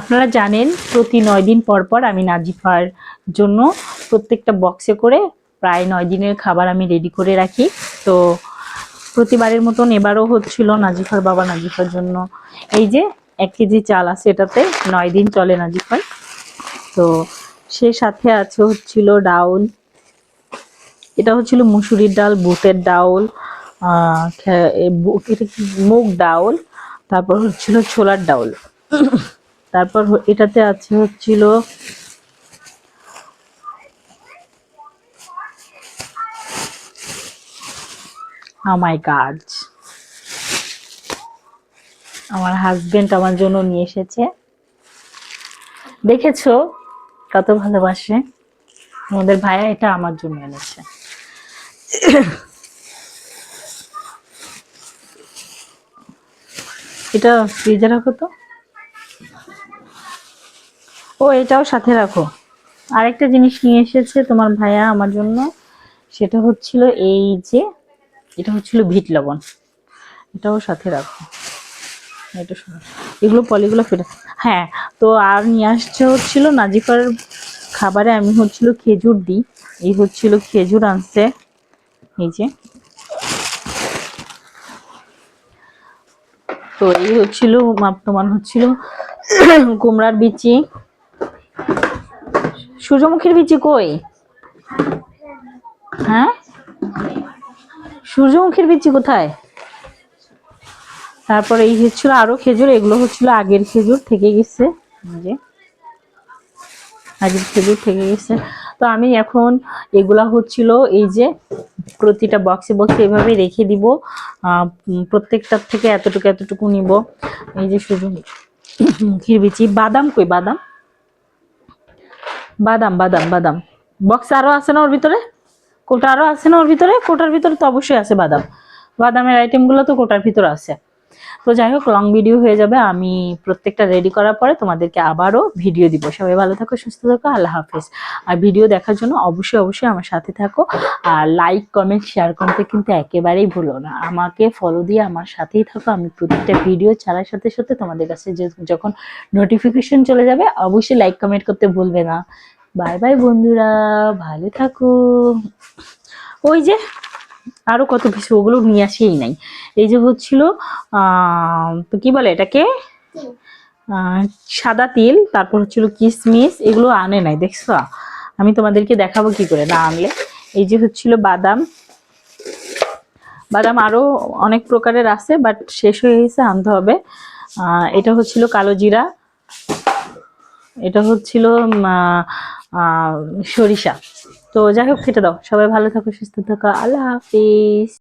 আপনারা জানেন, প্রতি নয় দিন পর পর আমি নাজিফার জন্য প্রত্যেকটা বক্সে করে প্রায় নয় দিনের খাবার আমি রেডি করে রাখি। তো প্রতিবারের মতন এবারও হচ্ছিল নাজিফার বাবা নাজিফার জন্য। এই যে এক কেজি চাল আছে এটাতে, নয় দিন চলে নাজিফার তো সে সাথে আছে হচ্ছিল ডাউল। এটা হচ্ছিল মুসুরির ডাল, বুটের ডাউল মুগ ডাউল, তারপর হচ্ছিল ছোলার ডাউল। তারপর এটাতে আছে হচ্ছিল আমায় কাজ আমার হাজবেন্ড আমার জন্য নিয়ে এসেছে। দেখেছ? কত ভালোবাসে। আমাদের ভাইয়া এটা আমার জন্য এনেছে। এটা ফ্রিজে রাখো তো। ও, এটাও সাথে রাখো। আরেকটা জিনিস নিয়ে এসেছে তোমার ভাইয়া আমার জন্য। সেটা হচ্ছিল এই যে, এটা হচ্ছিল ভিট লবণ। এটাও সাথে রাখো। এটা এগুলো পলিগুলো ফেটে হ্যাঁ তো আর নিয়ে আসছে হচ্ছিল নাজিফার খাবারে আমি হচ্ছিল খেজুর দিই। এই হচ্ছিল খেজুর আনছে। এই যে। তো এই হচ্ছিল, তোমার হচ্ছিল কুমড়ার বিচি। সূর্যমুখীর বিচি কই? হ্যাঁ? সূর্যমুখীর বিচি কোথায়? তারপরে এই হচ্ছিল আরও খেজুর, এগুলো হচ্ছিল আগের খেজুর থেকে গেছে। আগের খেজুর থেকে গেছে। তো আমি এখন এগুলা হচ্ছিল এই যে প্রতিটা বক্সে বক্সে এভাবে রেখে দিব। প্রত্যেকটার থেকে এতটুকু এতটুকু নিব। এই যে সূর্যমুখীর বিচি বাদাম কই? বাদাম? বাদাম বাদাম বাদাম। বক্স আরও আছে না ওর ভিতরে? কোটা আরও আছে না ওর ভিতরে? কোটার ভিতরে তো অবশ্যই আছে বাদাম। বাদামের আইটেমগুলো তো কোটার ভিতরে আছে। তো যাই হোক লং ভিডিও হয়ে যাবে। আমি প্রত্যেকটা রেডি করার পরে তোমাদেরকে আবারও ভিডিও দিব। সবাই ভালো থাকো, সুস্থ থাকো, আল্লাহ হাফেজ। আর ভিডিও দেখার জন্য অবশ্যই অবশ্যই আমার সাথে থাকো। আর লাইক কমেন্ট শেয়ার করতে কিন্তু একেবারেই ভুলো না। আমাকে ফলো দিয়ে আমার সাথেই থাকো। আমি প্রত্যেকটা ভিডিও ছাড়ার সাথে সাথে তোমাদের কাছে যখন নোটিফিকেশন চলে যাবে, অবশ্যই লাইক কমেন্ট করতে ভুলবে না। বাই বাই বন্ধুরা। ভালো থাকো। ওই যে আরও কত কিছু ওগুলো নিয়ে আসেই নাই। এই যে হচ্ছিল কি বলে এটাকে? সাদা তিল তারপর হচ্ছিল কিশমিশ এগুলো আনে নাই দেখছ? আমি তোমাদেরকে দেখাবো কি করে না আনলে। এই যে হচ্ছিল বাদাম। বাদাম আরও অনেক প্রকারের আছে বাট শেষ হয়ে গেছে আনতে হবে। এটা হচ্ছিল কালো জিরা। এটা হচ্ছিল সরিষা। তো যাই হোক খেতে দাও। সবাই ভালো থাকো সুস্থ থাকো। আল্লাহ হাফিজ।